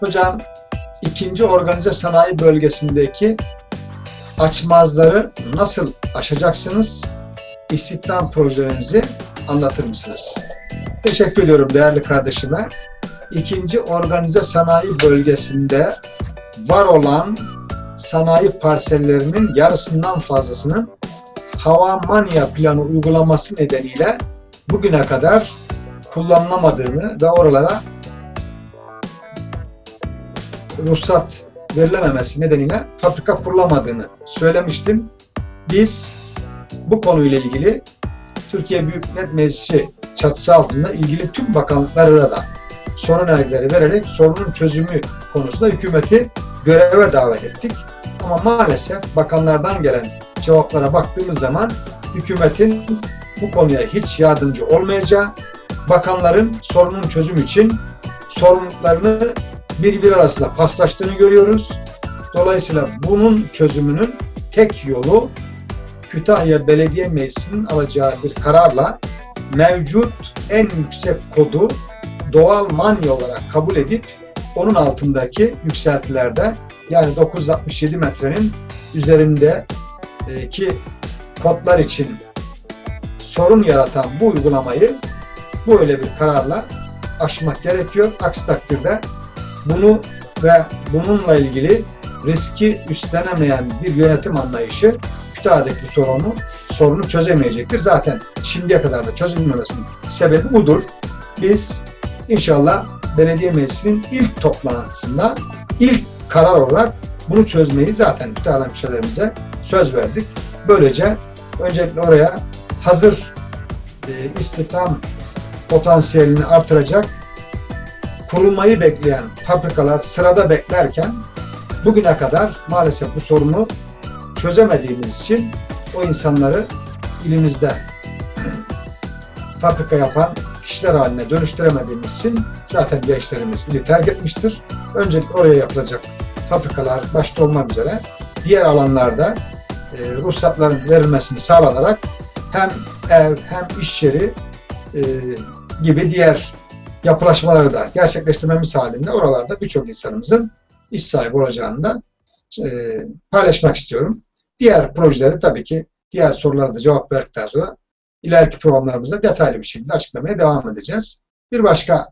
Hocam ikinci organize sanayi bölgesindeki açmazları nasıl aşacaksınız? İstihdam projelerinizi anlatır mısınız? Teşekkür ediyorum değerli kardeşime. İkinci organize sanayi bölgesinde var olan sanayi parsellerinin yarısından fazlasının hava manya planı uygulaması nedeniyle bugüne kadar kullanılamadığını ve oralara ruhsat verilememesi nedeniyle fabrika kurulamadığını söylemiştim. Biz bu konuyla ilgili Türkiye Büyük Millet Meclisi çatısı altında ilgili tüm bakanlıklara da sorun önergeleri vererek sorunun çözümü konusunda hükümeti göreve davet ettik. Ama maalesef bakanlardan gelen cevaplara baktığımız zaman hükümetin bu konuya hiç yardımcı olmayacağı, bakanların sorunun çözümü için sorumluluklarını birbiri arasında paslaştığını görüyoruz. Dolayısıyla bunun çözümünün tek yolu Kütahya Belediye Meclisi'nin alacağı bir kararla mevcut en yüksek kodu doğal manya olarak kabul edip onun altındaki yükseltilerde yani 967 metrenin üzerindeki kodlar için sorun yaratan bu uygulamayı böyle bir kararla aşmak gerekiyor. Aksi takdirde bunu ve bununla ilgili riski üstlenemeyen bir yönetim anlayışı Kütahya'daki sorunu sorunu çözemeyecektir. Zaten şimdiye kadar da çözülmemesinin sebebi budur. Biz inşallah belediye meclisinin ilk toplantısında ilk karar olarak bunu çözmeyi zaten Kütahya hemşehrilerimize söz verdik. Böylece öncelikle oraya hazır e, istihdam potansiyelini artıracak kurulmayı bekleyen fabrikalar sırada beklerken bugüne kadar maalesef bu sorunu çözemediğimiz için o insanları ilimizde fabrika yapan kişiler haline dönüştüremediğimiz için zaten gençlerimiz ili terk etmiştir. Öncelikle oraya yapılacak fabrikalar başta olmak üzere diğer alanlarda e, ruhsatların verilmesini sağlanarak hem ev hem iş yeri e, gibi diğer yapılaşmaları da gerçekleştirmemiz halinde oralarda birçok insanımızın iş sahibi olacağını da e, paylaşmak istiyorum. Diğer projeleri tabii ki diğer sorulara da cevap verdikten sonra ileriki programlarımızda detaylı bir şekilde açıklamaya devam edeceğiz. Bir başka